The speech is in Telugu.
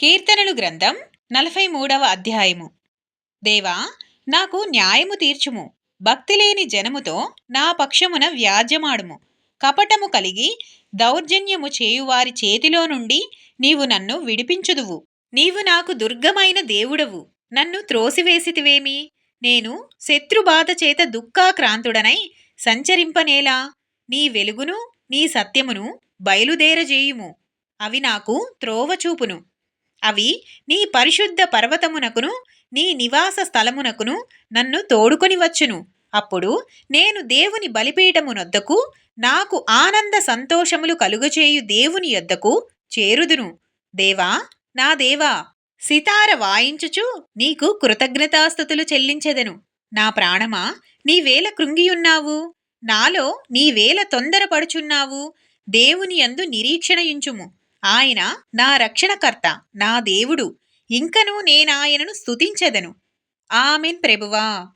కీర్తనలు గ్రంథం నలభై మూడవ అధ్యాయము. దేవా నాకు న్యాయము తీర్చుము. భక్తి లేని జనముతో నా పక్షమున వ్యాజ్యమాడుము. కపటము కలిగి దౌర్జన్యము చేయువారి చేతిలో నుండి నీవు నన్ను విడిపించుదువు. నీవు నాకు దుర్గమైన దేవుడవు. నన్ను త్రోసివేసితివేమి? నేను శత్రుబాధ చేత దుఃఖాక్రాంతుడనై సంచరింపనేలా? నీ వెలుగును నీ సత్యమును బయలుదేరజేయుము. అవి నాకు త్రోవచూపును అవి నీ పరిశుద్ధ పర్వతమునకును నీ నివాస స్థలమునకును నన్ను తోడుకొని వచ్చును అప్పుడు నేను దేవుని బలిపీఠమునొద్దకు నాకు ఆనంద సంతోషములు కలుగచేయు దేవుని యొద్దకు చేరుదును. దేవా నా దేవా సితార వాయించుచు నీకు కృతజ్ఞతాస్థుతులు చెల్లించెదను. నా ప్రాణమా నీవేల కృంగియున్నావు? నాలో నీవేల తొందరపడుచున్నావు? దేవుని యందు నిరీక్షణయించుము. ఆయన నా రక్షణకర్త నా దేవుడు. ఇంకను నేనాయనను స్తుతించెదను. ఆమెన్ ప్రభువా.